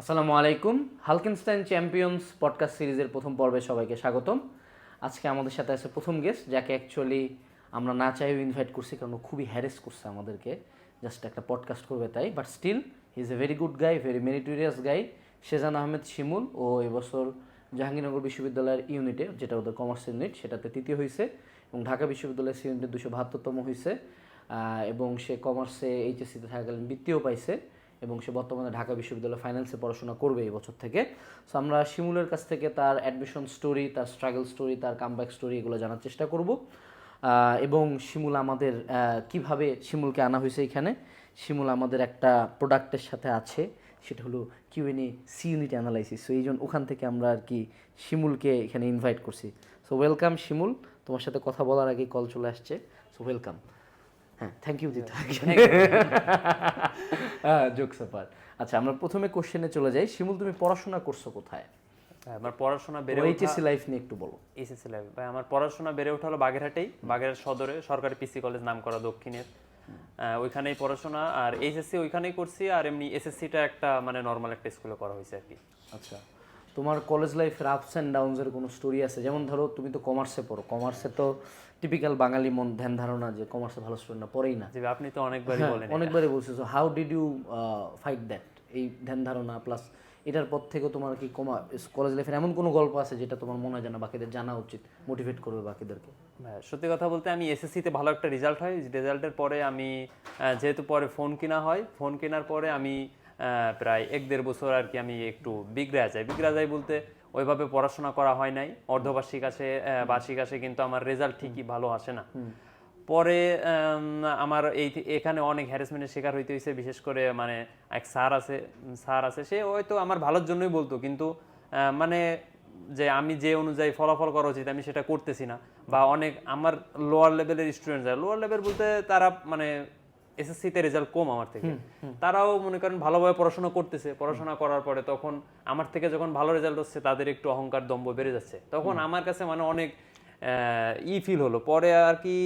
আসসালামু আলাইকুম, হালকেনস্টাইন champions podcast সিরিজের প্রথম পর্বে সবাইকে স্বাগতম। আজকে আমাদের সাথে আছে প্রথম গেস্ট যাকে অ্যাকচুয়ালি আমরা না চাইও ইনভাইট করছি, কারণ খুবই হ্যারেস করছে আমাদেরকে। জাস্ট একটা পডকাস্ট করবে তাই but still he is a very good guy very meritorious guy Shezan Ahmed Shimul ও এবছর জাহাঙ্গীরনগর বিশ্ববিদ্যালয়ের ইউনিটে যেটা ওদের কমার্স ইউনিট সেটাতে তৃতীয় হয়েছে এবং ঢাকা বিশ্ববিদ্যালয়ের ইউনিটে দুশো বাহাত্তরতম হয়েছে এবং সে কমার্সে এইচএসসিতে থাকাকালীন বৃত্তিও পাইছে। এবং সে বর্তমানে ঢাকা বিশ্ববিদ্যালয় ফাইন্যান্সে পড়াশোনা করবে এই বছর থেকে। সো আমরা শিমুলের কাছ থেকে তার অ্যাডমিশন স্টোরি তার স্ট্রাগল স্টোরি তার কামব্যাক স্টোরি এগুলো জানার চেষ্টা করব। এবং শিমুল আমাদের কীভাবে শিমুলকে আনা হয়েছে এখানে? শিমুল আমাদের একটা প্রোডাক্টের সাথে আছে, সেটা হলো Q and A C unit analysis so এই জন্য ওখান থেকে আমরা আর কি শিমুলকে এখানে ইনভাইট করছি। So welcome Shimul. তোমার সাথে কথা বলার আগে কল চলে আসছে। সো ওয়েলকাম হ্যাঁ থ্যাংক ইউ দিতে হ্যাঁ জোকস অ্যাপার আচ্ছা আমরা প্রথমে কোশ্চেনে চলে যাই। শিমুল তুমি পড়াশোনা করছ কোথায়? হ্যাঁ, আমার পড়াশোনা বেড়ে ওঠা এইচএসসি লাইফ নিয়ে একটু বলো। এসএসসি লাইফ ভাই আমার পড়াশোনা বেড়ে ওঠা হলো বাগেরহাটেই বাগেরহাট সদরে সরকারি পিসি কলেজ নাম করা দক্ষিণের। ওইখানেই পড়াশোনা। আর এইচএসসি ওইখানেই করছি আর এমনি এসএসসিটা একটা মানে নর্মাল একটা স্কুলে করা হয়েছে আর কি। আচ্ছা তোমার কলেজ লাইফের আপস অ্যান্ড ডাউনসের কোনো স্টোরি আছে? যেমন ধরো তুমি তো কমার্সে পড়ো। কমার্সে তো টিপিক্যাল বাঙালি মন ধ্যান ধারণা যে কমার্সে ভালো স্টুডেন্ট না পড়েই না। আপনি তো অনেকবারই বলেন অনেকবারই বলছো। So how did you fight that এই ধ্যান ধারণা প্লাস এটার পর থেকে তোমার কি কমা কলেজ লাইফের এমন কোনো গল্প আছে যেটা তোমার মনে হয় যেন বাকিদের জানা উচিত মোটিভেট করবে বাকিদেরকে? হ্যাঁ, সত্যি কথা বলতে আমি এসএসসিতে ভালো একটা রেজাল্ট হয়। রেজাল্টের পরে আমি যেহেতু পরে ফোন কেনা হয় ফোন কেনার পরে আমি প্রায় এক দেড় বছর আর কি আমি একটু বিগড়ে যাই বিগড়ে যাই বলতে ওইভাবে পড়াশোনা করা হয় নাই। অর্ধবার্ষিক আসে বার্ষিক আসে কিন্তু আমার রেজাল্ট ঠিকই ভালো আসে না। পরে আমার এই এখানে অনেক হ্যারাসমেন্টের শিকার হইতে হয়েছে বিশেষ করে মানে এক স্যার আছে স্যার আছে সে হয়তো আমার ভালোর জন্যই বলতো কিন্তু মানে যে আমি যে অনুযায়ী ফলাফল করা উচিত আমি সেটা করতেছি না। বা অনেক আমার লোয়ার লেভেলের স্টুডেন্ট যায় লোয়ার লেভেল বলতে তারা মানে এসএসসিতে রেজাল্ট কম আমার থেকে। তারাও মনে করেন ভালোভাবে পড়াশোনা করতেছে। পড়াশোনা করার পরে তখন আমার থেকে যখন ভালো রেজাল্ট হচ্ছে তাদের একটু অহংকার দম্ভ বেড়ে যাচ্ছে। তখন আমার কাছে মানে অনেক ই ফিল হলো। পরে আর কি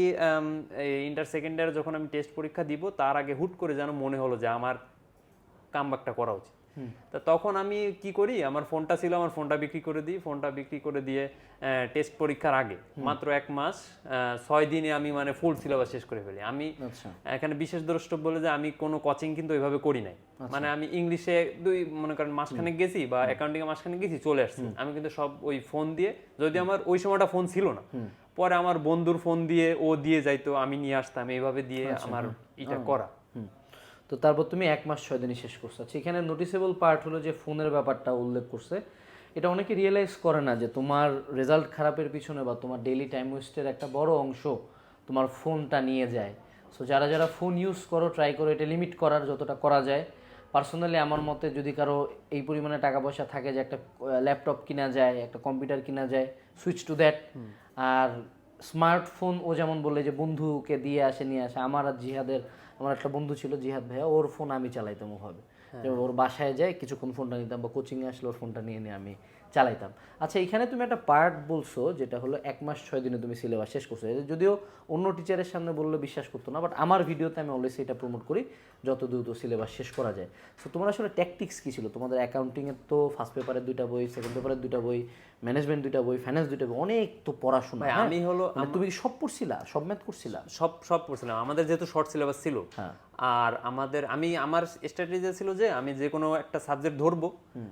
ইন্টার সেকেন্ড ইয়ারে যখন আমি টেস্ট পরীক্ষা দিব তার আগে হুট করে যেন মনে হলো যে আমার কামব্যাকটা করা উচিত। তা তখন আমি কি করি? আমার ফোনটা ছিল আমার ফোনটা বিক্রি করে দিই। ফোনটা বিক্রি করে দিয়ে টেস্ট পরীক্ষার আগে মাত্র এক মাস ছয় দিনে আমি মানে ফুল সিলেবাস শেষ করে ফেলি। আমি আচ্ছা। এখানে বিশেষ দ্রষ্টব্য বলে যে আমি কোনো কোচিং কিন্তু ওইভাবে করি নাই। মানে আমি ইংলিশে দুই মনে করেন মাসখানে গেছি বা অ্যাকাউন্টিং এ মাসখানে গেছি চলে আসছি। আমি কিন্তু সব ওই ফোন দিয়ে যদি আমার ওই সময়টা ফোন ছিল না পরে আমার বন্ধুর ফোন দিয়ে ও দিয়ে যাইতো আমি নিয়ে আসতাম। এইভাবে দিয়ে আমার এটা করা। তো তারপর তুমি এক মাস ছয় দিনই শেষ করছ। আচ্ছা এখানে নোটিসেবল পার্ট হলো যে ফোনের ব্যাপারটা উল্লেখ করছে। এটা অনেকে রিয়েলাইজ করে না যে তোমার রেজাল্ট খারাপের পিছনে বা তোমার ডেইলি টাইম ওয়েস্টের একটা বড় অংশ তোমার ফোনটা নিয়ে যায়। সো যারা যারা ফোন ইউজ করো ট্রাই করো এটা লিমিট করার যতটা করা যায়। পার্সোনালি আমার মতে যদি কারও এই পরিমাণে টাকা পয়সা থাকে যে একটা ল্যাপটপ কিনা যায় একটা কম্পিউটার কিনা যায় সুইচ টু দ্যাট আর স্মার্টফোন ও যেমন বললে যে বন্ধুকে দিয়ে আসে নিয়ে আসে আমার আর জিহাদের আমার একটা বন্ধু ছিল জিহাদ ভাইয়া ওর ফোন আমি চালাইতাম ওভাবে। যে ওর বাসায় যাই কিছুক্ষণ ফোনটা নিতাম বা কোচিংয়ে আসলে ওর ফোনটা নিয়ে নিয়ে আমি চালাইতাম। আচ্ছা এখানে তুমি একটা পার্ট বলছো যেটা হলো এক মাস ছয় দিনে তুমি সিলেবাস শেষ করছ। যদিও অন্য টিচারের সামনে বললে বিশ্বাস করতো না বাট আমার ভিডিওতে আমি অলওয়েজ এটা প্রমোট করি যত দ্রুত সিলেবাস শেষ করা যায়। সো তোমার আসলে ট্যাকটিক্স কী ছিল? তোমাদের অ্যাকাউন্টিংয়ের তো ফার্স্ট পেপারের দুইটা বই সেকেন্ড পেপারের দুইটা বই ম্যানেজমেন্ট দুইটা বই ফাইন্যান্স দুইটা বই অনেক তো পড়াশোনা। হ্যাঁ? আমি হলো মানে তুমি কি সব পড়ছিলা? সব ম্যাথ করছিলা? সব সব পড়ছিলাম। আমাদের যেহেতু শর্ট সিলেবাস ছিল হ্যাঁ। আর আমাদের আমি আমার স্ট্র্যাটেজি ছিল যে আমি যে কোনো একটা সাবজেক্ট ধরবো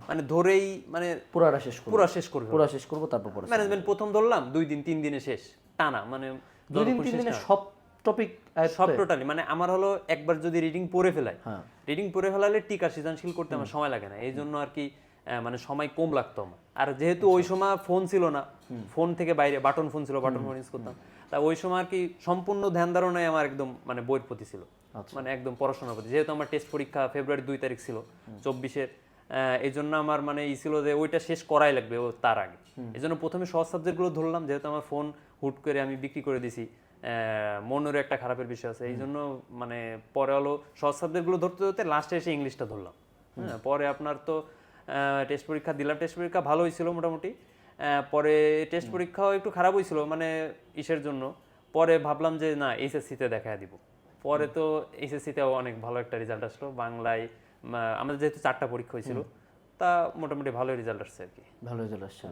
মানে ধরেই মানে পুরাটা শেষ করব। পুরো শেষ করব। পুরা শেষ করব তারপর ম্যানেজমেন্ট প্রথম ধরলাম দুই দিন তিন দিনে শেষ। টানা মানে দুই দিন তিন দিনে সব টপিক সব টোটালি মানে আমার হলো একবার যদি রিডিং পড়ে ফেলাই হ্যাঁ। রিডিং পড়ে ফেলালে টিকা সৃজনশীল করতে আমার সময় লাগে না। এই জন্য আর কি মানে সময় কম লাগতো আমার। আর যেহেতু ওই সময় ফোন ছিল না ফোন থেকে বাইরে বাটন ফোন ছিল বাটন ফোন ইউজ করতাম। তা ওই সময় আর কি সম্পূর্ণ ধ্যান ধারণায় আমার একদম মানে বইয়ের প্রতি ছিল। মানে একদম পড়াশোনার প্রতি। যেহেতু আমার টেস্ট পরীক্ষা ফেব্রুয়ারি দুই তারিখ ছিল চব্বিশের এই জন্য আমার মানে ই ছিল যে ওইটা শেষ করাই লাগবে ও তার আগে। এই জন্য প্রথমে সহজ সাবজেক্টগুলো ধরলাম যেহেতু আমার ফোন হুট করে আমি বিক্রি করে দিছি মনেরও একটা খারাপের বিষয় আছে। এই জন্য মানে পরে হলো সহজ সাবজেক্টগুলো ধরতে ধরতে লাস্টে এসে ইংলিশটা ধরলাম। হ্যাঁ পরে আপনার তো টেস্ট পরীক্ষা দিলাম। টেস্ট পরীক্ষা ভালো হয়েছিল মোটামুটি। পরে টেস্ট পরীক্ষাও একটু খারাপ হয়েছিল মানে ইসের জন্য। পরে ভাবলাম যে না এইচএসসিতে দেখা দিব। পরে তো এইচএসসিতেও অনেক ভালো একটা রেজাল্ট আসলো। বাংলায় আমাদের যেহেতু চারটা পরীক্ষা হয়েছিল তা মোটামুটি ভালো রেজাল্ট আসছে আর কি। ভালো রেজাল্ট আসছে।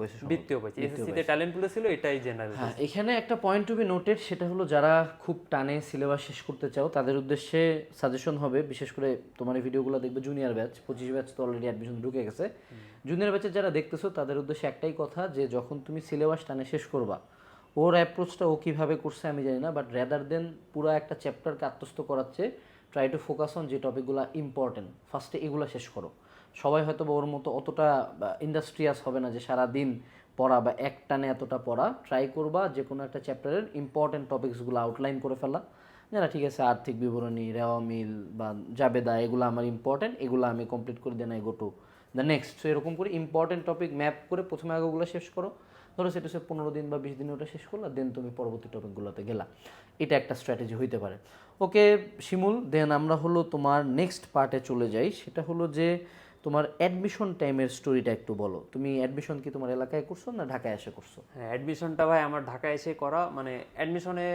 পাইছে পাইছি এসএসসিতে ট্যালেন্ট পুলে ছিল এটাই জেনারেল হ্যাঁ এখানে একটা পয়েন্ট টু বি নোটেড সেটা হলো যারা খুব টানে সিলেবাস শেষ করতে চাও তাদের উদ্দেশ্যে সাজেশন হবে বিশেষ করে তোমার এই ভিডিওগুলো দেখবে জুনিয়র ব্যাচ পঁচিশ ব্যাচ তো অলরেডি অ্যাডমিশন ঢুকে গেছে। জুনিয়র ব্যাচের যারা দেখতেছো তাদের উদ্দেশ্যে একটাই কথা যে যখন তুমি সিলেবাস টানে শেষ করবা ওর অ্যাপ্রোচটা ও কীভাবে করছে আমি জানি না বাট রেদার দেন পুরো একটা চ্যাপ্টারকে আত্মস্থ করাচ্ছে ট্রাই টু ফোকাস অন যে টপিকগুলো ইম্পর্টেন্ট ফার্স্টে এগুলো শেষ করো। সবাই হয়তো ওর মতো অতটা ইন্ডাস্ট্রিয়াস হবে না যে সারা দিন পড়া বা এক টানে এতটা পড়া। ট্রাই করবা যে কোনো একটা চ্যাপ্টারের ইম্পর্টেন্ট টপিকসগুলো আউটলাইন করে ফেলা। যে না ঠিক আছে, আর্থিক বিবরণী রেওয়া মিল বা জাবেদা, এগুলো আমার ইম্পর্টেন্ট এগুলো আমি কমপ্লিট করে then I go to the next এরকম করে ইম্পর্টেন্ট টপিক ম্যাপ করে প্রথমে আগে ওগুলো শেষ করো। ধরো সেটা সে পনেরো দিন বা বিশ দিনে ওটা শেষ করলা দেন তুমি পরবর্তী টপিকগুলোতে গেলা। এটা একটা স্ট্র্যাটেজি হইতে পারে। ওকে শিমুল দেন আমরা হলো তোমার নেক্সট পার্টে চলে যাই। সেটা হলো যে তোমার অ্যাডমিশন টাইমের স্টোরিটা একটু বলো। তুমি অ্যাডমিশন কি তোমার এলাকায় করছ না ঢাকায় এসে করছ? হ্যাঁ অ্যাডমিশনটা ভাই আমার ঢাকায় এসে করা। মানে অ্যাডমিশনে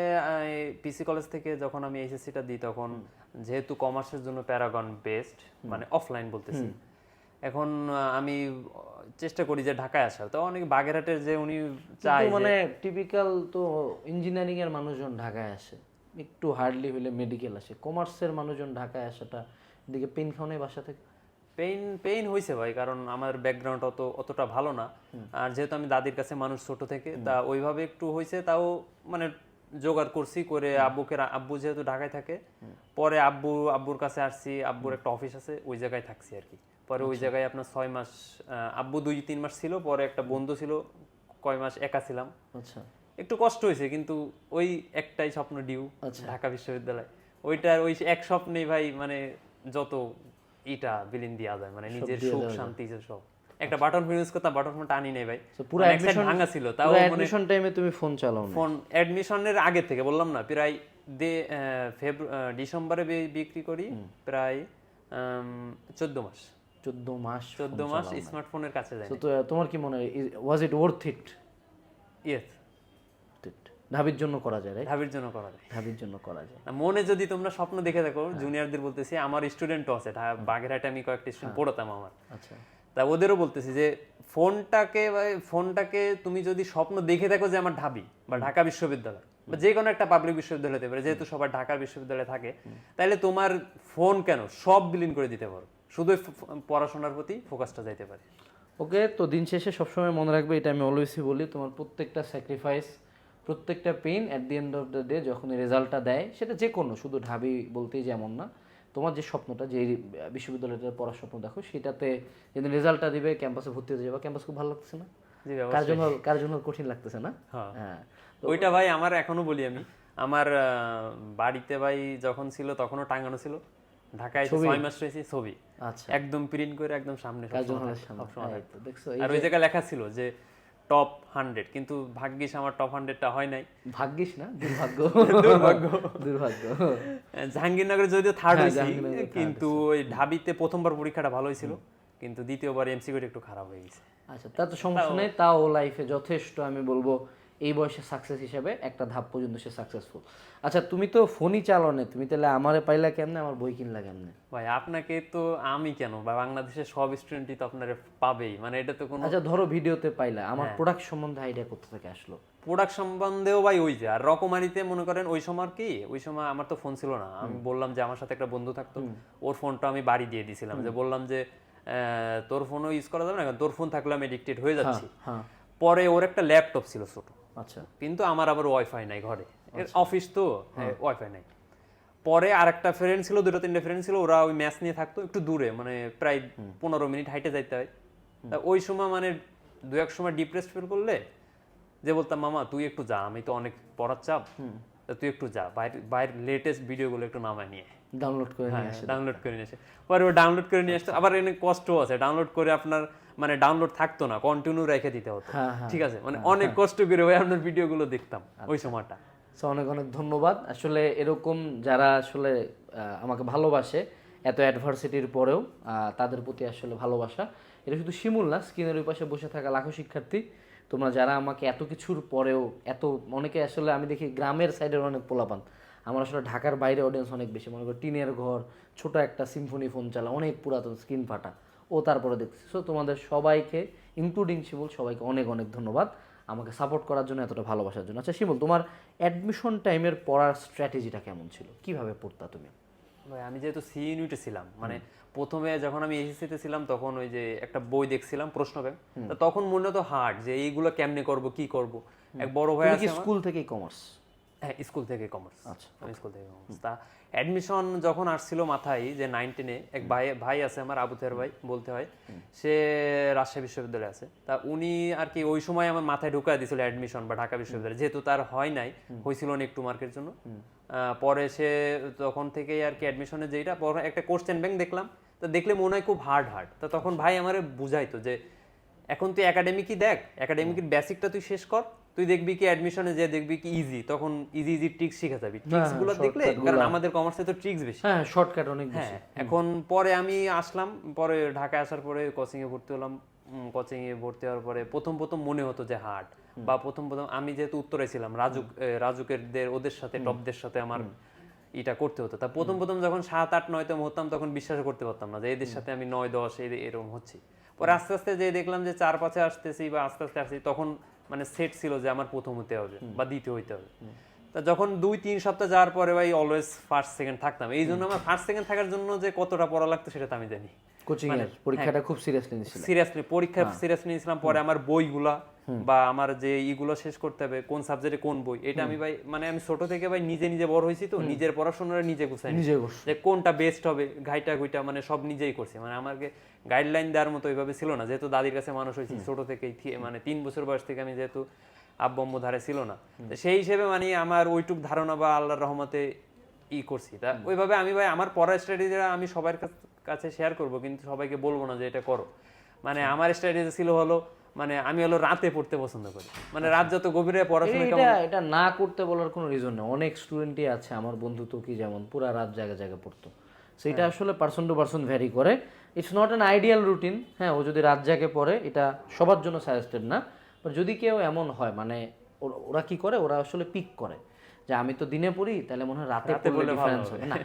পিসি কলেজ থেকে যখন আমি এসএসসিটা দিই তখন যেহেতু কমার্সের জন্য প্যারাগন বেস্ট মানে অফলাইন বলতেছি। এখন আমি চেষ্টা করি যে ঢাকায় আসার। তো অনেক বাগেরহাটের যে উনি চাই মানে টিপিক্যাল তো ইঞ্জিনিয়ারিং এর মানুষজন ঢাকায় আসে। একটু হার্ডলি হলে মেডিকেল আসে। কমার্সের মানুষজন ঢাকায় আসাটা এদিকে পেন খাওয়ানোই বাসা থেকে। পেইন পেইন হয়েছে ভাই কারণ আমার ব্যাকগ্রাউন্ড অত অতটা ভালো না। আর যেহেতু আমি দাদির কাছে মানুষ ছোট থেকে তা ওইভাবে একটু হয়েছে তাও মানে জোগাড় করছি করে আব্বুকে আব্বু যেহেতু ঢাকায় থাকে পরে আব্বু আব্বুর কাছে আসছি আব্বুর একটা অফিস আছে ওই জায়গায় থাকছি আর কি। পরে ওই জায়গায় আপনার ছয় মাস আব্বু দুই তিন মাস ছিল পরে একটা বন্ধু ছিল কয় মাস একা ছিলাম। আচ্ছা। একটু কষ্ট হয়েছে কিন্তু ওই একটাই স্বপ্ন ডিউ ঢাকা বিশ্ববিদ্যালয়। ওইটার ওই এক স্বপ্নেই ভাই মানে যত ইটা বিলীন দেওয়া যায় মানে নিজের সুখ শান্তি সব। একটা বাটন ফোন ইউজ করতাম বাটন ফোনটা আনি নাই ভাই। পুরো মানে side admission- ভাঙা ছিল তাও মানে অ্যাডমিশন টাইমে তুমি ফোন চালাও ফোন অ্যাডমিশনের আগে থেকে বললাম না প্রায় দে ফেব্রু ডিসেম্বরে বিক্রি করি প্রায় চোদ্দ মাস। চোদ্দ মাস চোদ্দ মাস স্মার্টফোনের কাছে যায় তো তোমার কি মনে হয় ওয়াজ ইট ওয়ার্থ ইট ইয়েস ঢাবির জন্য করা যায় ঢাবির জন্য করা যায়। ঢাবির জন্য করা যায়। মনে যদি তোমরা স্বপ্ন দেখে থাকো জুনিয়রদের বলতেছি আমার স্টুডেন্টও আছে ঢা- বাগেরহাটে আমি কয়েকটা স্টুডেন্ট পড়াতাম আমার। আচ্ছা। তা ওদেরও বলতেছি যে ফোনটাকে ফোনটাকে তুমি যদি স্বপ্ন দেখে থাকো যে আমার ঢাবি বা ঢাকা বিশ্ববিদ্যালয় বা যে কোনো একটা পাবলিক বিশ্ববিদ্যালয় হতে পারে যেহেতু সবার ঢাকা বিশ্ববিদ্যালয়ে থাকে তাহলে তোমার ফোন কেন সব বিলীন করে দিতে পারো? শুধু পড়াশোনার প্রতি ফোকাসটা যাইতে পারে। ওকে তো দিন শেষে সবসময় মনে রাখবে এটা আমি অলওয়েজই বলি তোমার প্রত্যেকটা স্যাক্রিফাইস প্রত্যেকটা pain at the end of the day যখন রেজাল্টটা দেয় সেটা যে কোনো শুধু ঢাবি বলতেই যেমন না তোমার যে স্বপ্নটা যে বিশ্ববিদ্যালয়টা পড়ার স্বপ্ন দেখো সেটাতে যেদিন রেজাল্টটা দিবে ক্যাম্পাসে ভর্তি হতে যাবে ক্যাম্পাস খুব ভালো লাগছে না? কার জন্য কার জন্য কঠিন লাগতেছে না? হ্যাঁ। হ্যাঁ ওইটা ভাই আমার এখনও বলি আমি আমার বাড়িতে ভাই যখন ছিল তখনও টাঙানো ছিল। ঢাকায় ছয় মাস রয়েছি ছবি। আচ্ছা। একদম প্রিন্ট করে একদম সামনে দেখছ আর ওই জায়গায় লেখা ছিল যে টপ হান্ড্রেড কিন্তু ভাগ্যিস আমার টপ হান্ড্রেডটা হয় নাই। ভাগ্যিস না? দুর্ভাগ্য। দুর্ভাগ্য। জাহাঙ্গীরনগরে যদিও থার্ড হ্যাঁ, হয়েছি কিন্তু ওই ঢাবিতে প্রথমবার পরীক্ষাটা ভালো হয়েছিল কিন্তু দ্বিতীয়বার এমসিকিউটা একটু খারাপ হয়ে গেছে। আচ্ছা তা তো সমস্যা নেই তাও লাইফে যথেষ্ট আমি বলব এই বয়সে সাকসেস হিসেবে একটা ধাপ পর্যন্ত সে সাকসেসফুল আচ্ছা তুমি তো ফোনই চালাও না তুমি তাহলে আমারে পাইলা কেমনে আমার বই কিনলা কেমনে? ভাই আপনাকে তো আমি কেন? বা বাংলাদেশের সব স্টুডেন্টই তো আপনার পাবেই মানে এটা তো কোনো আচ্ছা ধরো ভিডিওতে পাইলা আমার হ্যাঁ। প্রোডাক্ট সম্বন্ধে আইডিয়া কোথা থেকে আসলো? প্রোডাক্ট সম্বন্ধেও ভাই ওই যে আর রকমারিতে মনে করেন ওই সময় কি ওই সময় আমার তো ফোন ছিল না। আমি বললাম যে আমার সাথে একটা বন্ধু থাকতো ওর ফোনটা আমি বাড়ি দিয়ে দিয়েছিলাম যে বললাম যে তোর ফোনও ইউজ করা যাবে না কারণ তোর ফোন থাকলে আমি এডিক্টেড হয়ে যাচ্ছি। হ্যাঁ। পরে ওর একটা ল্যাপটপ ছিল ছোট। আচ্ছা। কিন্তু আমার আবার ওয়াইফাই নাই ঘরে। অফিস তো ওয়াইফাই নাই। পরে আরেকটা ফ্রেন্ড ছিল দুটো তিনটে ফ্রেন্ড ছিল ওরা ওই ম্যাচ নিয়ে থাকতো একটু দূরে মানে প্রায় পনেরো মিনিট হাইটে যাইতে হয়। তা ওই সময় মানে দু এক সময় ডিপ্রেস ফিল করলে যে বলতাম মামা তুই একটু যা আমি তো অনেক পড়ার চাপ। তুই একটু যা বাইরে বাইরের লেটেস্ট ভিডিওগুলো একটু নামায় নিয়ে ডাউনলোড করে নিয়ে হ্যাঁ ডাউনলোড করে নিয়ে আসে। পরে ডাউনলোড করে নিয়ে আসতো আবার এনে কষ্ট আছে। ডাউনলোড করে আপনার মানে ডাউনলোড থাকতো না কন্টিনিউ রেখে দিতে হতো। হ্যাঁ, হ্যাঁ, ঠিক আছে? মানে অনেক কষ্ট করে ওই আপনার ভিডিওগুলো দেখতাম ওই সময়টা। সো অনেক অনেক ধন্যবাদ। আসলে এরকম যারা আসলে আমাকে ভালোবাসে এত অ্যাডভার্সিটির পরেও তাদের প্রতি আসলে ভালোবাসা। এটা শুধু শিমুল না স্ক্রিনের ওই পাশে বসে থাকা লাখো শিক্ষার্থী। তোমরা যারা আমাকে এত কিছুর পরেও এত অনেকে আসলে আমি দেখি গ্রামের সাইডের অনেক পোলাপান। আমার আসলে ঢাকার বাইরে অডিয়েন্স অনেক বেশি। মনে করো টিনের ঘর ছোট একটা সিম্ফনি ফোন চালা অনেক পুরাতন স্ক্রিন ফাটা। ও তারপরে দেখছি। সো তোমাদের সবাইকে ইনক্লুডিং শিমুল সবাইকে অনেক অনেক ধন্যবাদ। আমাকে সাপোর্ট করার জন্য এতটা ভালোবাসার জন্য। আচ্ছা শিমুল তোমার অ্যাডমিশন টাইমের পড়ার স্ট্র্যাটেজিটা কেমন ছিল? কীভাবে পড়তা তুমি? ভাই আমি যেহেতু সি ইউনিটে ছিলাম মানে প্রথমে যখন আমি এসএসসিতে ছিলাম তখন ওই যে একটা বই দেখছিলাম প্রশ্ন ব্যাংক তখন মনে তো হার্ড যে এইগুলো কেমনে করব কি করব? এক বড় ভাই আছে স্কুল থেকেই কমার্স হ্যাঁ স্কুল থেকে কমার্স আচ্ছা, আমি স্কুল থেকে কমার্স তা অ্যাডমিশন যখন আসছিল মাথায় যে নাইন টেনে এক ভাই ভাই আছে আমার আবু তের ভাই বলতে হয় সে রাজশাহী বিশ্ববিদ্যালয়ে আছে। তা উনি আর কি ওই সময় আমার মাথায় ঢুকায় দিয়েছিল অ্যাডমিশন বা ঢাকা বিশ্ববিদ্যালয়। যেহেতু তার হয় নাই হয়েছিল না একটু মার্কের জন্য। পরে সে তখন থেকেই আর কি অ্যাডমিশনের যেটা পরে একটা কোশ্চেন ব্যাংক দেখলাম। তা দেখলে মনে হয় খুব হার্ড হার্ড তা তখন ভাই আমারে বুঝাইতো যে এখন তুই একাডেমিকই দেখ একাডেমিকের বেসিকটা তুই শেষ কর। তুই দেখবি কি অ্যাডমিশনে যে দেখবি কি ইজি তখন ইজি ইজি ট্রিক্স শিখে যাবি। ট্রিক্সগুলো দেখলে কারণ আমাদের কমার্সে তো ট্রিক্স বেশি। হ্যাঁ শর্টকাট অনেক বেশি। হ্যাঁ এখন পরে আমি আসলাম পরে ঢাকায় আসার পরে কোচিং এ ভর্তি হলাম। কোচিং এ ভর্তি হওয়ার পরে প্রথম প্রথম মনে হতো যে হার্ড বা প্রথম প্রথম আমি যেহেতু উত্তরে ছিলাম রাজুক এ, রাজুকের দের ওদের সাথে টপদের সাথে আমার এটা করতে হতো। তা প্রথম প্রথম যখন সাত আট নয়তম হতাম তখন বিশ্বাস করতে পারতাম না যে এদের সাথে আমি নয় দশ এরকম হচ্ছে। পরে আস্তে আস্তে যে দেখলাম যে চার পাঁচে আসতেছি বা আস্তে আস্তে আসছি তখন মানে সেট ছিল যে আমার প্রথম হতে হবে বা দ্বিতীয় হইতে হবে। তা যখন দুই তিন সপ্তাহ যাওয়ার পরে ভাই অলওয়েজ ফার্স্ট সেকেন্ড থাকতাম। এই জন্য আমার ফার্স্ট সেকেন্ড থাকার জন্য যে কতটা পড়া লাগতো সেটা তো আমি জানি। কোচিং এর পরীক্ষাটা খুব সিরিয়াসলি নিয়েছিলাম সিরিয়াসলি পরীক্ষা সিরিয়াসলি নিয়েছিলাম পরে আমার বইগুলা বা আমার যে ইগুলো শেষ করতে হবে কোন সাবজেক্টে কোন বই এটা আমি ভাই মানে আমি ছোট থেকে ভাই নিজে নিজে বড় হয়েছি তো নিজের পড়াশোনাটা নিজে গুছাই নিজে যে কোনটা বেস্ট হবে ঘাইটা গুইটা মানে সব নিজেই করছি। মানে আমাকে গাইডলাইন দেওয়ার মতো ওইভাবে ছিল না যেহেতু দাদির কাছে মানুষ হয়েছি ছোট থেকেই মানে তিন বছর বয়স থেকে আমি যেহেতু আব্বম্ম ধারে ছিল না। সেই হিসেবে মানে আমার ওইটুক ধারণা বা আল্লাহর রহমতে ই করছি। তা ওইভাবে আমি ভাই আমার পড়ার স্ট্র্যাটেজিটা আমি সবার কাছ- কাছে শেয়ার করব কিন্তু সবাইকে বলব না যে এটা করো। মানে আমার স্ট্র্যাটেজি ছিল হলো মানে আমি হলো রাতে পড়তে পছন্দ করি। মানে রাত যত গভীরে পড়াশোনা এটা এটা না করতে বলার কোনো রিজন নেই। অনেক স্টুডেন্টই আছে আমার বন্ধু তো কি যেমন পুরা রাত জায়গা জায়গা পড়তো। সেটা হ্যাঁ। আসলে পার্সন টু পার্সন ভ্যারি করে। It's not an ideal routine হ্যাঁ ও যদি রাত জাগে পড়ে এটা সবার জন্য সাজেস্টেড না। But যদি কেউ এমন হয় মানে ওরা কি করে? ওরা আসলে পিক করে। যে আমি তো দিনে পড়ি তাহলে মনে হয় রাতে পড়লে ডিফারেন্স হবে। না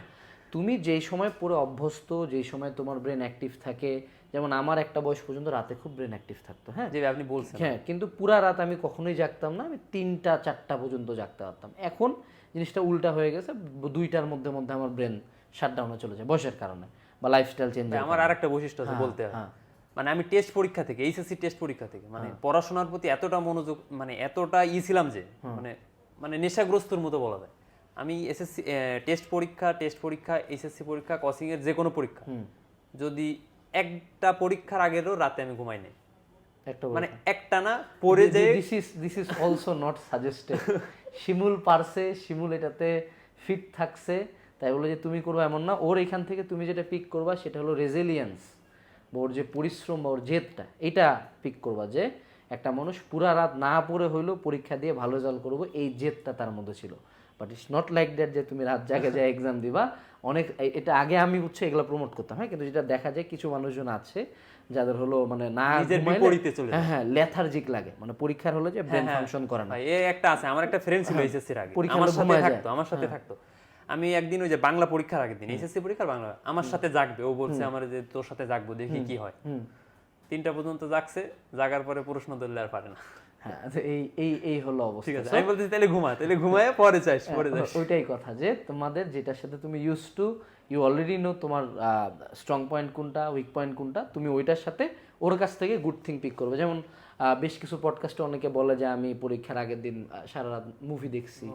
তুমি যেই সময় পুরো অভ্যস্ত যেই সময় তোমার ব্রেন অ্যাক্টিভ থাকে যেমন আমার একটা বয়স পর্যন্ত রাতে খুব ব্রেন অ্যাক্টিভ থাকতো হ্যাঁ? যে আপনি বলছেন। হ্যাঁ কিন্তু পুরা রাত আমি কখনোই জাগতাম না আমি তিনটা চারটা পর্যন্ত জাগতে পারতাম। এখন জিনিসটা উল্টা হয়ে গেছে দুইটার মধ্যে মধ্যে আমার ব্রেন শাটডাউনে চলে যায় বয়সের কারণে বা লাইফস্টাইল চেঞ্জ আমার আরেকটা বৈশিষ্ট্য আছে বলতে। হয়। হ্যাঁ। মানে আমি টেস্ট পরীক্ষা থেকে এইচএসসি টেস্ট পরীক্ষা থেকে মানে পড়াশোনার প্রতি এতটা মনোযোগ মানে এতটা ই ছিলাম যে মানে মানে নেশাগ্রস্তর মতো বলা যায়। আমি এসএসসি টেস্ট পরীক্ষা টেস্ট পরীক্ষা এইচএসসি পরীক্ষা কোচিং এর যে কোনো পরীক্ষা। যদি একটা পরীক্ষার আগেরও রাতে আমি ঘুমাই নাই। একটা মানে একটা না পড়ে যে this is this is also not suggested Shimul পারছে শিমুল এটাতে ফিট থাকছে। তাই বলে যে তুমি করবে এমন না। ওর এখান থেকে তুমি যেটা পিক করবা সেটা হলো রেজিলিয়েন্স বা ওর যে পরিশ্রম বা ওর জেদটা এটা পিক করবা যে একটা মানুষ পুরা রাত না পড়ে হইলেও পরীক্ষা দিয়ে ভালো রেজাল্ট করব এই জেদটা তার মধ্যে ছিল। But it's not like that যে তুমি রাত জাগে যায় এক্সাম দিবা অনেক এটা আগে আমি হচ্ছে এগুলো প্রমোট করতাম হ্যাঁ? কিন্তু যেটা দেখা যায় কিছু মানুষজন আছে যাদের হলো মানে না নিজের বিপরীতে চলে হ্যাঁ হ্যাঁ লেথার্জিক লাগে। মানে পরীক্ষার হলো যে ব্রেন ফাংশন করে না। ভাই, এ একটা আছে আমার একটা ফ্রেন্ড ছিল এইচএসসির আগে। আমার সাথে থাকতো আমার সাথে থাকতো। আমি একদিন ওই যে বাংলা পরীক্ষার আগের দিন এইচএসসি পরীক্ষার বাংলা আমার সাথে জাগবে। ও বলছে আমার যে তোর সাথে জাগবো দেখি কি হয়। তিনটা পর্যন্ত জাগছে জাগার পরে প্রশ্ন ধরলে আর পারে না। হ্যাঁ এই এই এই হলো ঠিক আছে আমি বলতেছি তাহলে ঘুমা তাহলে ঘুমায় পরে চাইস পরে যাস। ওইটাই কথা যে তোমাদের যেটার সাথে তুমি use to you already know তোমার স্ট্রং পয়েন্ট কোনটা উইক পয়েন্ট কোনটা তুমি ওইটার সাথে ওর কাছ থেকে গুড থিং পিক করবে। যেমন বেশ কিছু পডকাস্টে অনেকে বলে যে আমি পরীক্ষার আগের দিন সারা রাত মুভি দেখছি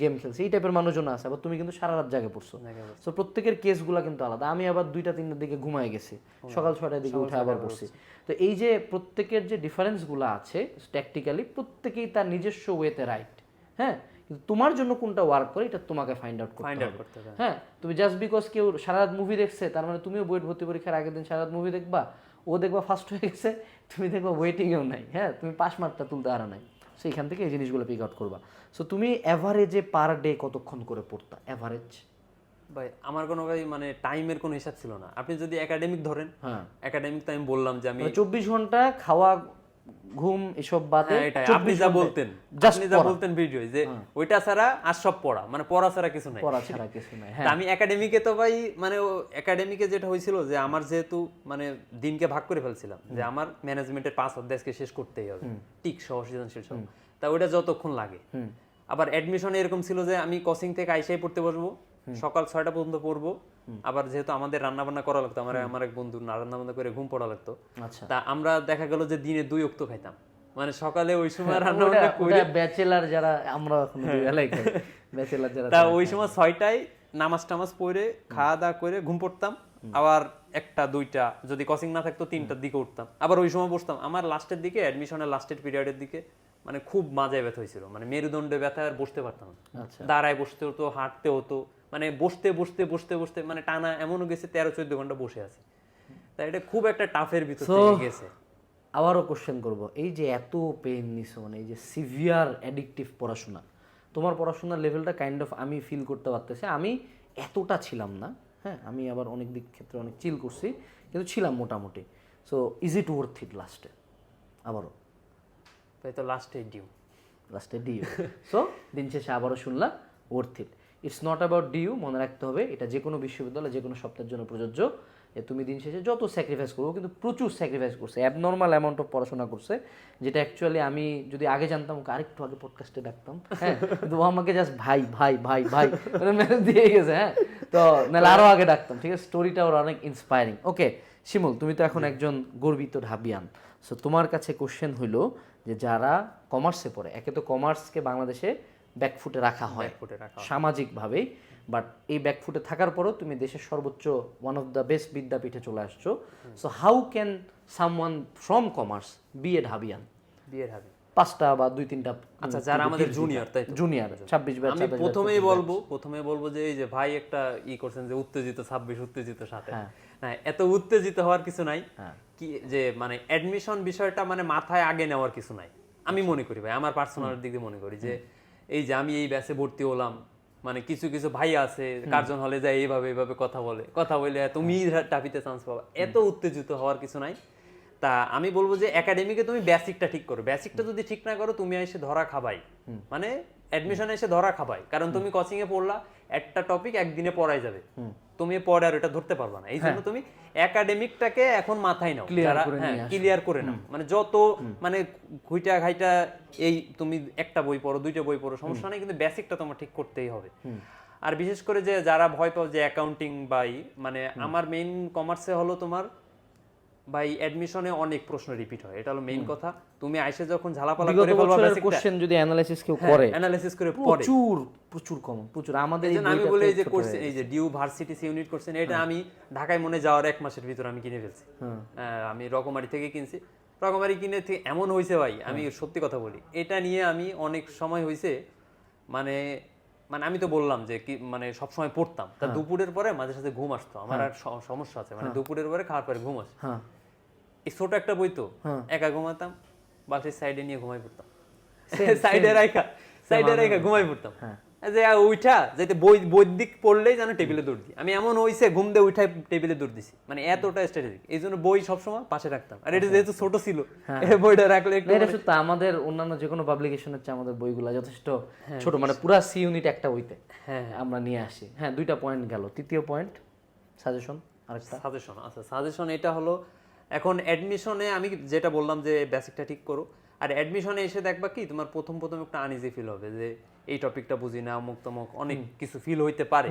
গেম খেলছি এই টাইপের মানুষজন আছে আবার তুমি কিন্তু সারা রাত জাগে পড়ছো। সো প্রত্যেকের কেসগুলো কিন্তু আলাদা। আমি আবার দুইটা তিনটার দিকে ঘুমায় গেছি। সকাল ছয়টার দিকে উঠে আবার পড়ছি। তো এই যে প্রত্যেকের যে ডিফারেন্সগুলো আছে ট্যাকটিক্যালি প্রত্যেকেই তার নিজস্ব ওয়েতে রাইট হ্যাঁ? কিন্তু তোমার জন্য কোনটা ওয়ার্ক করে এটা তোমাকে ফাইন্ড আউট করতে হবে। হ্যাঁ? তুমি জাস্ট বিকজ কেউ সারা রাত মুভি দেখছে তার মানে তুমিও বইট ভর্তি পরীক্ষার আগের দিন সারা রাত মুভি দেখবা? ও দেখবা ফার্স্ট হয়ে গেছে তুমি দেখবা ওয়েটিংয়েও নাই হ্যাঁ? তুমি পাস মার্কটা তুলতে আর নাই। সো এখান থেকে এই জিনিসগুলো পিক আউট করবা। সো তুমি অ্যাভারেজে পার ডে কতক্ষণ করে পড়তা? অ্যাভারেজ ভাই আমার কোনো ভাই মানে টাইমের কোনো হিসাব ছিল না। আপনি যদি একাডেমিক ধরেন হ্যাঁ। একাডেমিক তো আমি বললাম যে আমি চব্বিশ ঘণ্টা খাওয়া ঘুম এসব বাদে হ্যাঁ, এটাই। 24 আপনি যা বলতেন আপনি যা বলতেন ভিডিও যে ওইটা ছাড়া আর সব পড়া মানে পড়া ছাড়া কিছু নাই। পড়া ছাড়া কিছু নাই হ্যাঁ। আমি একাডেমিকে তো ভাই মানে একাডেমিকে যেটা হয়েছিল যে আমার যেহেতু মানে দিনকে ভাগ করে ফেলছিলাম যে আমার ম্যানেজমেন্টের পাঁচ অধ্যায়কে শেষ করতেই হবে টিক সহ সৃজনশীল সহ তা ওইটা যতক্ষণ লাগে। আবার অ্যাডমিশনে এরকম ছিল যে আমি কোচিং থেকে আইসাই পড়তে বসবো সকাল ছয়টা পর্যন্ত পড়ব। আবার যেহেতু আমাদের রান্না বান্না করা লাগতো আমার আমার এক বন্ধু রান্না বান্না করে ঘুম পড়া লাগতো। আচ্ছা। তা আমরা দেখা গেল যে দিনে দুই অক্ত খাইতাম। মানে সকালে ওই সময় রান্না বান্না করে ব্যাচেলার যারা আমরা এখন বেলায় খাই। ব্যাচেলার যারা তা ওই সময় ছয়টায় নামাজ টামাজ পড়ে খাওয়া দাওয়া করে ঘুম পড়তাম। আবার একটা দুইটা যদি কোচিং না থাকতো তিনটার দিকে উঠতাম। আবার ওই সময় বসতাম। আমার লাস্টের দিকে অ্যাডমিশনের লাস্টের পিরিয়ডের দিকে মানে খুব মাজায় ব্যথা হয়েছিল। মানে মেরুদণ্ডে ব্যথা আর বসতে পারতাম না। আচ্ছা। দাঁড়ায় বসতে হতো হাঁটতে হতো। মানে বসতে বসতে বসতে বসতে মানে টানা এমনও গেছে তেরো চোদ্দ ঘণ্টা বসে আছে। তাই এটা খুব একটা টাফের ভিতর গেছে। আবারও কোশ্চেন করব এই যে এত পেন নিছো মানে এই যে সিভিয়ার অ্যাডিকটিভ পড়াশোনা তোমার পড়াশোনার লেভেলটা কাইন্ড অফ আমি ফিল করতে পারতেছি। আমি এতটা ছিলাম না হ্যাঁ আমি আবার অনেক দিক ক্ষেত্রে অনেক চিল করছি কিন্তু ছিলাম মোটামুটি। So is it worth it লাস্টে আবারও। তাই তো লাস্টে ডিউ লাস্টে ডিউ সো দিন শেষে আবারও শুনলাম worth it it's not about due মনে রাখতে হবে। এটা যে কোনো বিশ্ববিদ্যালয় যে কোনো সপ্তাহের জন্য প্রযোজ্য। যে তুমি দিন শেষে যত স্যাক্রিফাইস করব কিন্তু প্রচুর স্যাক্রিফাইস করছে। অ্যাবনর্মাল অ্যামাউন্ট অফ পড়াশোনা করছে। যেটা অ্যাকচুয়ালি আমি যদি আগে জানতাম ওকে আরেকটু আগে পডকাস্টে ডাকতাম। হ্যাঁ? কিন্তু ও আমাকে জাস্ট ভাই ভাই ভাই ভাই মানে মেসেজ দিয়ে গেছে হ্যাঁ? তো নাহলে আরও আগে ডাকতাম ঠিক আছে? স্টোরিটা ওর অনেক ইন্সপায়ারিং ওকে শিমুল তুমি তো এখন একজন গর্বিত ঢাবিয়ান। সো তোমার কাছে কোশ্চেন হইল যে যারা কমার্সে পড়ে একে তো কমার্সকে বাংলাদেশে ব্যাকফুটে রাখা হয়। সামাজিকভাবেই বাট এই ব্যাকফুটে থাকার পরও তুমি দেশের সর্বোচ্চ ওয়ান অফ দ্য বেস্ট বিদ্যাপীঠে চলে আসছো। So how can someone from commerce be a ঢাবিয়ান পাঁচটা বা দুই তিনটা আচ্ছা যারা আমাদের জুনিয়র তাই জুনিয়র ছাব্বিশ ব্যাচ আমি প্রথমেই বলব প্রথমে বলব যে এই যে ভাই একটা ই করছেন যে উত্তেজিত ছাব্বিশ উত্তেজিত সাথে। হ্যাঁ। এত উত্তেজিত হওয়ার কিছু নাই। হ্যাঁ। কি যে মানে অ্যাডমিশন বিষয়টা মানে মাথায় আগে নেওয়ার কিছু নাই। আমি মনে করি ভাই আমার পার্সোনাল দিক দিয়ে মনে করি যে এই যে আমি এই ব্যাসে ভর্তি হলাম। মানে কিছু কিছু ভাই আছে কার্জন হলে যায় এইভাবে এইভাবে কথা বলে। কথা বলে তুমি টাপিতে চান্স পাবা। এত উত্তেজিত হওয়ার কিছু নাই। তা আমি বলব যে একাডেমিকে তুমি বেসিকটা ঠিক করো। বেসিকটা যদি ঠিক না করো তুমি এসে ধরা খাবাই। মানে অ্যাডমিশনে এসে ধরা খাবাই কারণ তুমি কোচিং এ পড়লা একটা টপিক একদিনে পড়াই যাবে। তুমি পড়ে আর এটা ধরতে পারবা না। এই জন্য তুমি একাডেমিকটাকে এখন মাথায় নাও। যারা করে হ্যাঁ। ক্লিয়ার করে নাও। মানে যত মানে ঘুইটা ঘাইটা এই তুমি একটা বই পড়ো দুইটা বই পড়ো সমস্যা নেই কিন্তু বেসিকটা তোমার ঠিক করতেই হবে। আর বিশেষ করে যে যারা ভয় পাও যে অ্যাকাউন্টিং বাই মানে আমার মেইন কমার্সে হলো তোমার ভাই অ্যাডমিশনে অনেক প্রশ্ন রিপিট হয়। এটা হলো মেইন কথা। তুমি আইসে যখন ঝালাপালা করে বলবা বেসিকটা কোশ্চেন যদি অ্যানালাইসিস কেউ করে অ্যানালাইসিস করে পড়ে। প্রচুর প্রচুর কমন প্রচুর। আমাদের এই এই আমি বলি এই যে কোর্স এই যে ডিউ ভার্সিটিস ইউনিট করছেন এটা আমি ঢাকায় মনে যাওয়ার এক মাসের ভিতর আমি কিনে ফেলছি। হ্যাঁ। হ্যাঁ, আমি রকমারি থেকে কিনছি। রকমারি কিনে থেকে এমন হয়েছে ভাই আমি হ্যাঁ। সত্যি কথা বলি। এটা নিয়ে আমি অনেক সময় হয়েছে মানে মানে আমি তো বললাম যে কি মানে সব সময় পড়তাম হ্যাঁ। তা দুপুরের পরে মাঝে সাথে ঘুম আসতো। আমার আর সমস্যা আছে। মানে দুপুরের পরে খাওয়ার পরে ঘুম আসে। হ্যাঁ। এই ছোট একটা বই তো হ্যাঁ। একা ঘুমাতাম বাসের সাইডে নিয়ে ঘুমাই পড়তাম। সাইডে রাখা সাইডে রাখা ঘুমাই পড়তাম। হ্যাঁ। যে উঠা যাতে বই বৈদিক পড়লেই যেন টেবিলে দৌড় দিই। আমি এমন হইছে ঘুম দিয়ে উঠাই টেবিলে দৌড় দিছি। মানে এতটা স্ট্র্যাটেজিক এই জন্য বই সবসময় পাশে রাখতাম। আর এটা যেহেতু ছোট ছিল এই বইটা রাখলে একটু এটা শুধু আমাদের অন্যান্য যে কোনো পাবলিকেশনের চেয়ে আমাদের বইগুলো যথেষ্ট ছোট। মানে পুরা সি ইউনিট একটা বইতে হ্যাঁ আমরা নিয়ে আসি। হ্যাঁ দুইটা পয়েন্ট গেল। তৃতীয় পয়েন্ট সাজেশন আরেকটা। সাজেশন আচ্ছা সাজেশন এটা হলো এখন অ্যাডমিশনে আমি যেটা বললাম যে বেসিকটা ঠিক করো আর অ্যাডমিশনে এসে দেখবা কি তোমার প্রথম প্রথম একটা আনইজি ফিল হবে যে এই টপিকটা বুঝি না অমুক তমুক অনেক কিছু ফিল হইতে পারে।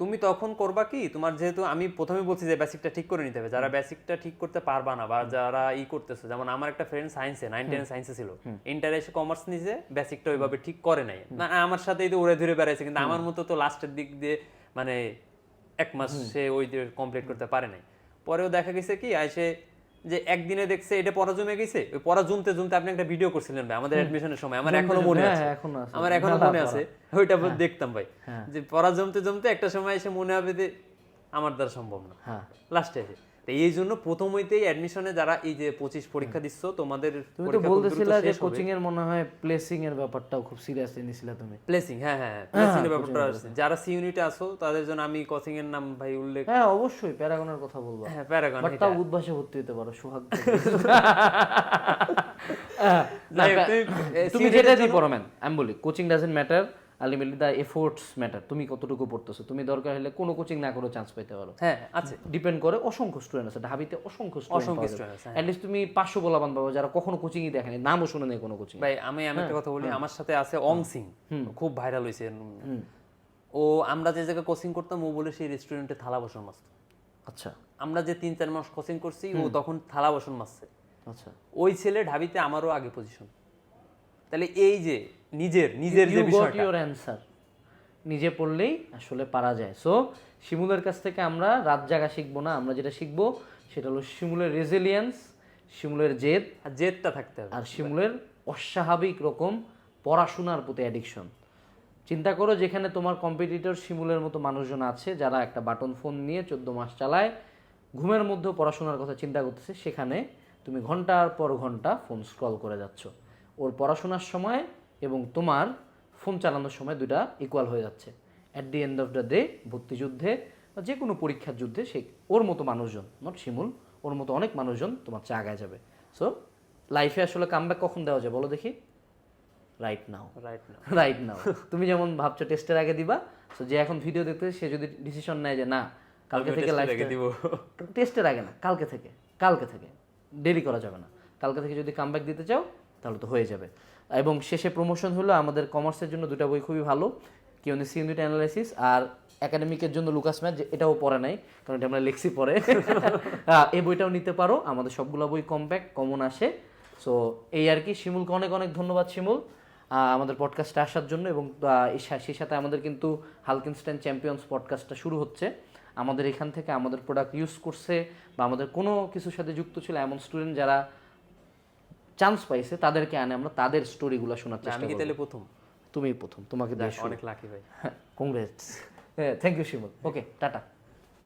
তুমি তখন করবা কি তোমার যেহেতু আমি প্রথমে বলছি যে বেসিকটা ঠিক করে নিতে হবে যারা বেসিকটা ঠিক করতে পারবা না বা যারা ই করতেছে যেমন আমার একটা ফ্রেন্ড সায়েন্সে নাইন টেন সায়েন্সে ছিল। ইন্টার এসে কমার্স নিছে বেসিকটা ওইভাবে ঠিক করে নাই। না আমার সাথে তো উড়ে ধরে বেড়াইছে কিন্তু আমার মতো তো লাস্টের দিক দিয়ে মানে এক মাস সে ওই কমপ্লিট করতে পারে নাই। পরেও দেখা গেছে কি আইসে যে একদিনে দেখছে এটা পড়া জমে গেছে ওই পড়া জমতে জমতে আপনি একটা ভিডিও করছিলেন ভাই আমাদের অ্যাডমিশনের সময় আমার এখনও মনে হ্যাঁ, আছে। হ্যাঁ, এখনও আছে। আমার এখনও মনে আছে ওইটা দেখতাম ভাই হ্যাঁ। যে পড়া জমতে জমতে একটা সময় এসে মনে হবে যে আমার দ্বারা সম্ভব না। হ্যাঁ। লাস্টে এসে। তো এই জন্য প্রথম হইতেই অ্যাডমিশনে যারা এই যে পঁচিশ পরীক্ষা দিচ্ছ তোমাদের তুমি তো বলতেছিলা যে কোচিং এর মনে হয় প্লেসিং এর ব্যাপারটাও খুব সিরিয়াসলি নিছিলা তুমি। প্লেসিং হ্যাঁ হ্যাঁ প্লেসিং এর ব্যাপারটা আসছে। যারা সি ইউনিটে আসো তাদের জন্য আমি কোচিং এর নাম ভাই উল্লেখ হ্যাঁ অবশ্যই প্যারাগনের কথা বলব। হ্যাঁ প্যারাগন বাট তাও উদ্ভাসে ভর্তি হতে পারো সোহাগ যাই তুমি, যেটা দিয়ে পড়ো ম্যান আমি বলি coaching doesn't matter ultimately the efforts matter তুমি কতটুকু পড়তেছো? তুমি দরকার হলে কোনো কোচিং না করে চান্স পেতে পারো। হ্যাঁ আছে। ডিপেন্ড করে অসংখ্য স্টুডেন্ট আছে। ঢাবিতে অসংখ্য অসংখ্য স্টুডেন্ট আছে, হ্যাঁ। অ্যাটলিস্ট তুমি পাঁচশো বলাবান পাবো যারা কখনো কোচিংই দেখেনি নামও শুনে নেই কোনো কোচিং ভাই আমি আমি একটা কথা বলি আমার সাথে আছে অং সিং খুব ভাইরাল হয়েছে ও আমরা যে জায়গায় কোচিং করতাম ও বলে সেই রেস্টুরেন্টে থালা বসন মাজতো আচ্ছা। আমরা যে তিন চার মাস কোচিং করছি ও তখন থালা বাসন মাজছে আচ্ছা। ওই ছেলে ঢাবিতে আমারও আগে পজিশন তাহলে এই যে নিজের নিজের যে বিষয়টা। অ্যান্সার নিজে পড়লেই আসলে পারা যায়। সো শিমুলের কাছ থেকে আমরা রাত জাগা শিখব না আমরা যেটা শিখব সেটা হলো শিমুলের রেজিলিয়েন্স শিমুলের জেদ আর জেদটা থাকতে হবে। আর শিমুলের অস্বাভাবিক রকম পড়াশোনার প্রতি অ্যাডিকশন চিন্তা করো যেখানে তোমার কম্পিটিটর শিমুলের মতো মানুষজন আছে যারা একটা বাটন ফোন নিয়ে চোদ্দ মাস চালায় ঘুমের মধ্যেও পড়াশোনার কথা চিন্তা করতেছে সেখানে তুমি ঘণ্টার পর ঘণ্টা ফোন স্ক্রল করে যাচ্ছ। ওর পড়াশোনার সময় এবং তোমার ফোন চালানোর সময় দুটা ইকুয়াল হয়ে যাচ্ছে। At the end of the day ভর্তিযুদ্ধে বা যে কোনো পরীক্ষার যুদ্ধে সে ওর মতো মানুষজন নট শিমুল ওর মতো অনেক মানুষজন তোমার চেয়ে আগায় যাবে। সো লাইফে আসলে কামব্যাক কখন দেওয়া যায় বলো দেখি? Right now right now right now তুমি যেমন ভাবছ টেস্টের আগে দিবা সো যে এখন ভিডিও দেখতে সে যদি ডিসিশন নেয় যে না কালকে থেকে লাইফ দিব। টেস্টের আগে না কালকে থেকে কালকে থেকে দেরি করা যাবে না। কালকে থেকে যদি কামব্যাক দিতে চাও তাহলে তো হয়ে যাবে। এবং শেষে প্রমোশন হলো আমাদের কমার্সের জন্য দুটো বই খুবই ভালো কিউনিসি ইউনিট অ্যানালাইসিস আর একাডেমিকের জন্য লুকাস ম্যাথ এটাও পড়ে নাই, কারণ এটা আমরা লেখছি পরে এই বইটাও নিতে পারো, আমাদের সবগুলো বই কম্প্যাক্ট কমন আসে। সো এই আর কি, শিমুলকে অনেক অনেক ধন্যবাদ, শিমুল। আমাদের পডকাস্টে আসার জন্য এবং সেই সাথে আমাদের কিন্তু হালকিনস্টাইন চ্যাম্পিয়ন্স পডকাস্টটা শুরু হচ্ছে। আমাদের এখান থেকে আমাদের প্রোডাক্ট ইউজ করছে বা আমাদের কোনো কিছুর সাথে যুক্ত ছিল এমন স্টুডেন্ট যারা চান্স পাইছে তাদেরকে আনে আমরা তাদের স্টোরিগুলো শোনার চেষ্টা আমি তাহলে প্রথম? তুমি প্রথম তোমাকে অনেক লাকি ভাই। কংগ্রেস হ্যাঁ thank you Shimul okay tata.